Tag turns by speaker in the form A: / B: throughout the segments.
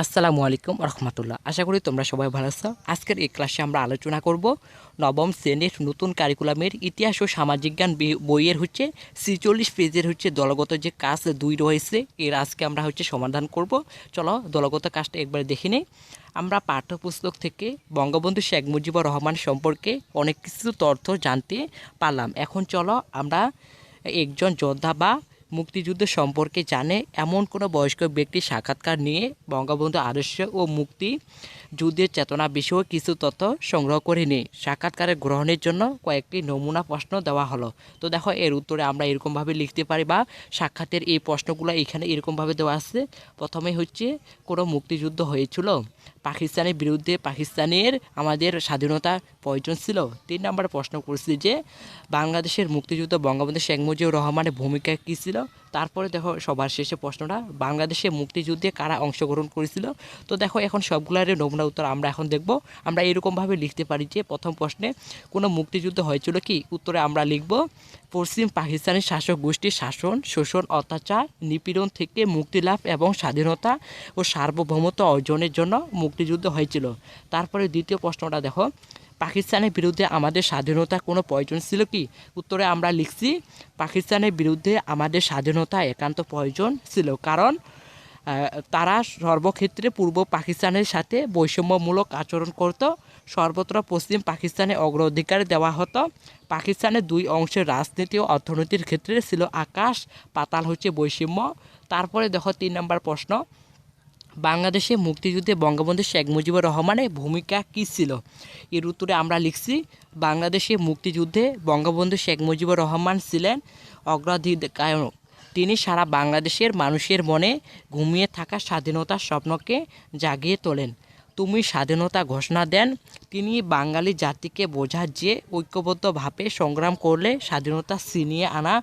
A: আসসালামু আলাইকুম রহমতুল্লাহ আশা করি তোমরা সবাই ভালো আছো। আজকের এই ক্লাসে আমরা আলোচনা করব নবম শ্রেণির নতুন কারিকুলামের ইতিহাস ও সামাজিক জ্ঞান বইয়ের হচ্ছে ছিচল্লিশ পেজের হচ্ছে দলগত যে কাজ দুই রয়েছে, এর আজকে আমরা হচ্ছে সমাধান করব। চলো দলগত কাজটা একবার দেখে নিই। আমরা পাঠ্যপুস্তক থেকে বঙ্গবন্ধু শেখ মুজিবুর রহমান সম্পর্কে অনেক কিছু তথ্য জানতে পারলাম। এখন চলো আমরা একজন যোদ্ধা বা মুক্তিযুদ্ধ সম্পর্কে জানে। এমন কোনো বয়স্ক ব্যক্তির সাক্ষাৎকার নিয়ে বঙ্গবন্ধু আদর্শ ও মুক্তি যুদ্ধের চেতনা বিষয়ে কিছু তথ্য সংগ্রহ করে নিই সাক্ষাৎকারের গ্রহণের জন্য কয়েকটি নমুনা প্রশ্ন দেওয়া হলো। তো দেখো, এর উত্তরে আমরা এরকমভাবে লিখতে পারি বা সাক্ষাতের এই প্রশ্নগুলো এখানে এরকমভাবে দেওয়া আছে। প্রথমে হচ্ছে, কোনো মুক্তিযুদ্ধ হয়েছিল? পাকিস্তানের বিরুদ্ধে পাকিস্তানের আমাদের স্বাধীনতা প্রয়োজন ছিল? তিন নম্বর প্রশ্ন করছি যে, বাংলাদেশের মুক্তিযুদ্ধ বঙ্গবন্ধু শেখ মুজিবুর রহমানের ভূমিকা কী ছিল? তারপরে দেখো সবার শেষে প্রশ্নটা, বাংলাদেশে মুক্তিযুদ্ধে কারা অংশগ্রহণ করেছিল? তো দেখো এখন সবগুলোর নমুনা উত্তর আমরা এখন দেখব। আমরা এরকমভাবে লিখতে পারি যে প্রথম প্রশ্নে, কোনো মুক্তিযুদ্ধ হয়েছিল কি? উত্তরে আমরা লিখব, পশ্চিম পাকিস্তানের শাসক গোষ্ঠীর শাসন, শোষণ, অত্যাচার, নিপীড়ন থেকে মুক্তি লাভ এবং স্বাধীনতা ও সার্বভৌমত্ব অর্জনের জন্য মুক্তিযুদ্ধ হয়েছিল। তারপরে দ্বিতীয় প্রশ্নটা দেখো পাকিস্তানের বিরুদ্ধে আমাদের স্বাধীনতা কোনো প্রয়োজন ছিল কি? উত্তরে আমরা লিখছি, পাকিস্তানের বিরুদ্ধে আমাদের স্বাধীনতা একান্ত প্রয়োজন ছিল। কারণ তারা সর্বক্ষেত্রে পূর্ব পাকিস্তানের সাথে বৈষম্যমূলক আচরণ করত। সর্বত্র পশ্চিম পাকিস্তানে অগ্রাধিকার দেওয়া হতো। পাকিস্তানের দুই অংশের রাজনীতি ও অর্থনীতির ক্ষেত্রে ছিল আকাশ, পাতাল হচ্ছে বৈষম্য। তারপরে দেখো তিন নম্বর প্রশ্ন বাংলাদেশে মুক্তিযুদ্ধে বঙ্গবন্ধু শেখ মুজিবুর রহমানের ভূমিকা কী ছিল? এর উত্তরে আমরা লিখছি, বাংলাদেশে মুক্তিযুদ্ধে বঙ্গবন্ধু শেখ মুজিবুর রহমান ছিলেন অগ্রাধিকারক। তিনি সারা বাংলাদেশের মানুষের মনে ঘুমিয়ে থাকা স্বাধীনতার স্বপ্নকে জাগিয়ে তোলেন। তুমি স্বাধীনতা ঘোষণা দেন, তিনি বাঙালি জাতিকে বোঝার যে ঐক্যবদ্ধভাবে সংগ্রাম করলে স্বাধীনতা ছিনিয়ে আনা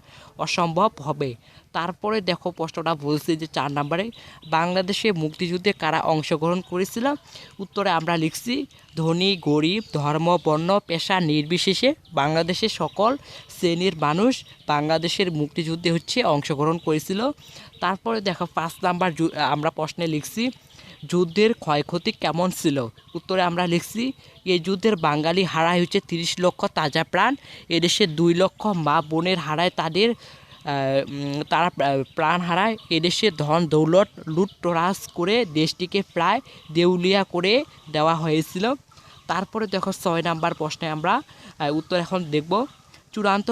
A: অসম্ভব হবে। তারপরে দেখো প্রশ্নটা বলছি যে চার নম্বরে, বাংলাদেশে মুক্তিযুদ্ধে কারা অংশগ্রহণ করেছিল? উত্তরে আমরা লিখছি, ধনী, গরিব, ধর্ম, বর্ণ, পেশা নির্বিশেষে বাংলাদেশের সকল শ্রেণির মানুষ বাংলাদেশের মুক্তিযুদ্ধে হচ্ছে অংশগ্রহণ করেছিল। তারপরে দেখো পাঁচ নাম্বার আমরা প্রশ্নে লিখছি যুদ্ধের ক্ষয়ক্ষতি কেমন ছিল? উত্তরে আমরা লিখছি এই যুদ্ধের বাঙালি হারায় হচ্ছে তিরিশ লক্ষ তাজা প্রাণ, এদেশে দুই লক্ষ মা বোনের হারায় তাদের তারা প্রাণ হারায়, এদেশে ধন দৌলত লুটতরাজ করে দেশটিকে প্রায় দেউলিয়া করে দেওয়া হয়েছিল। তারপরে দেখো ছয় নাম্বার প্রশ্নে আমরা উত্তর এখন দেখব। চূড়ান্ত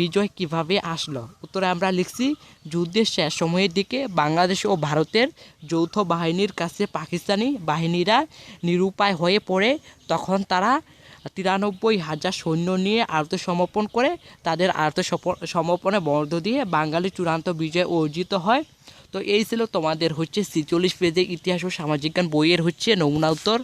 A: বিজয় কীভাবে আসলো? উত্তরে আমরা লিখছি, যুদ্ধের শেষ সময়ের দিকে বাংলাদেশ ও ভারতের যৌথ বাহিনীর কাছে পাকিস্তানি বাহিনীরা নিরুপায় হয়ে পড়ে। তখন তারা তিরানব্বই হাজার সৈন্য নিয়ে আত্মসমর্পণ করে, তাদের আত্মসমর্পণে মধ্য দিয়ে বাঙালি চূড়ান্ত বিজয় অর্জিত হয়। তো এই ছিল তোমাদের হচ্ছে ছিচল্লিশ পেজে ইতিহাস ও সামাজিক জ্ঞান বইয়ের হচ্ছে নমুনা উত্তর।